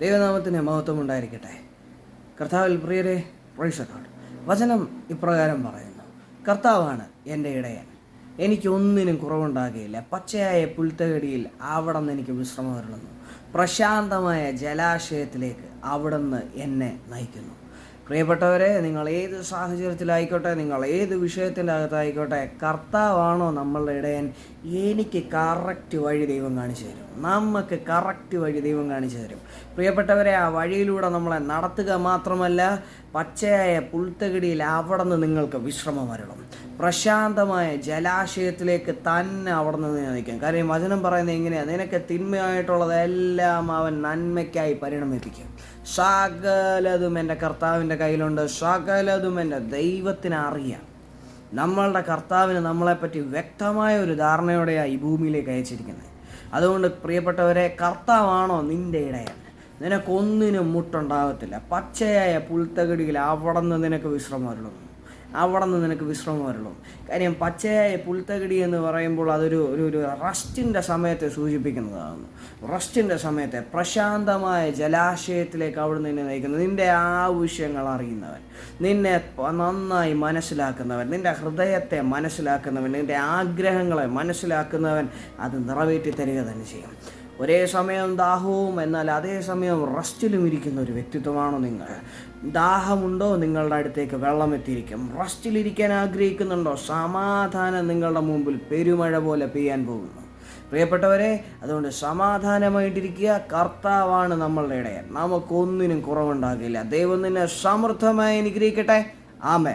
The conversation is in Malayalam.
ദൈവനാമത്തിന് മഹത്വം ഉണ്ടായിരിക്കട്ടെ. കർത്താവിൽ പ്രിയരെ പ്രൈസക്കാട് വചനം ഇപ്രകാരം പറയുന്നു. കർത്താവാണ് എന്റെ ഇടയൻ. എനിക്കൊന്നിനും കുറവുണ്ടാകുകയില്ല പച്ചയായ പുൽത്തകടിയിൽ അവിടെ നിന്ന് എനിക്ക് വിശ്രമം വരുന്നു പ്രശാന്തമായ ജലാശയത്തിലേക്ക് അവിടുന്ന് എന്നെ നയിക്കുന്നു. പ്രിയപ്പെട്ടവരെ നിങ്ങൾ ഏത് സാഹചര്യത്തിലായിക്കോട്ടെ നിങ്ങൾ ഏത് വിഷയത്തിന്റെ അകത്തായിക്കോട്ടെ കർത്താവാണോ നമ്മളുടെ ഇടയൻ എനിക്ക് കറക്റ്റ് വഴി ദൈവം കാണിച്ചു തരും. നമുക്ക് കറക്റ്റ് വഴി ദൈവം കാണിച്ചു തരും. പ്രിയപ്പെട്ടവരെ ആ വഴിയിലൂടെ നമ്മളെ നടത്തുക മാത്രമല്ല പച്ചയായ പുൽത്തകിടിയിൽ അവിടെ നിന്ന് നിങ്ങൾക്ക് വിശ്രമം വരണം പ്രശാന്തമായ ജലാശയത്തിലേക്ക് തന്നെ അവിടെ നിന്ന് നയിക്കും കാര്യം വചനം പറയുന്നത് എങ്ങനെയാണ് നിനക്ക് തിന്മയായിട്ടുള്ളതെല്ലാം അവൻ നന്മയ്ക്കായി പരിണമിപ്പിക്കും. സകലതും എന്റെ കർത്താവിന്റെ കയ്യിലുണ്ട്. സകലതും എന്റെ ദൈവത്തിന് അറിയാം. നമ്മളുടെ കർത്താവിന് നമ്മളെപ്പറ്റി വ്യക്തമായ ഒരു ധാരണയോടെയാണ് ഈ ഭൂമിയിലേക്ക് അയച്ചിരിക്കുന്നത്. അതുകൊണ്ട് പ്രിയപ്പെട്ടവരെ കർത്താവാണോ നിന്റെ ഇടയൻ? നിനക്കൊന്നിനും മുട്ടുണ്ടാകത്തില്ല പച്ചയായ പുൽത്തകടിയിൽ അവിടെ നിന്ന് നിനക്ക് വിശ്രമം വരണം അവിടെ നിന്ന് നിനക്ക് വിശ്രമം വരുള്ളൂ കാര്യം പച്ചയായ പുൽത്തകിടി എന്ന് പറയുമ്പോൾ അതൊരു ഒരു ഒരു റസ്റ്റിന്റെ സമയത്തെ സൂചിപ്പിക്കുന്നതാണ്. റസ്റ്റിന്റെ സമയത്തെ പ്രശാന്തമായ ജലാശയത്തിലേക്ക് അവിടെ നിന്നെ നയിക്കുന്നത് നിന്റെ ആവശ്യങ്ങൾ അറിയുന്നവൻ നിന്നെ നന്നായി മനസ്സിലാക്കുന്നവൻ നിന്റെ ഹൃദയത്തെ മനസ്സിലാക്കുന്നവൻ നിന്റെ ആഗ്രഹങ്ങളെ മനസ്സിലാക്കുന്നവൻ അത് നിറവേറ്റി തരിക തന്നെ ചെയ്യും. ഒരേ സമയം ദാഹവും എന്നാൽ അതേ സമയം റസ്റ്റിലും ഇരിക്കുന്ന ഒരു വ്യക്തിത്വമാണോ നിങ്ങൾ? ദാഹമുണ്ടോ നിങ്ങളുടെ അടുത്തേക്ക് വെള്ളം എത്തിയിരിക്കും? റസ്റ്റിലിരിക്കാൻ ആഗ്രഹിക്കുന്നുണ്ടോ? സമാധാനം നിങ്ങളുടെ മുമ്പിൽ പെരുമഴ പോലെ പെയ്യാൻ പോകുന്നു. പ്രിയപ്പെട്ടവരെ അതുകൊണ്ട് സമാധാനമായിട്ടിരിക്കുക. കർത്താവാണ് നമ്മളുടെ ഇടയൻ. നമുക്കൊന്നിനും കുറവുണ്ടാകില്ല. ദൈവം നിന്നെ സമൃദ്ധമായി അനുഗ്രഹിക്കട്ടെ. ആമേ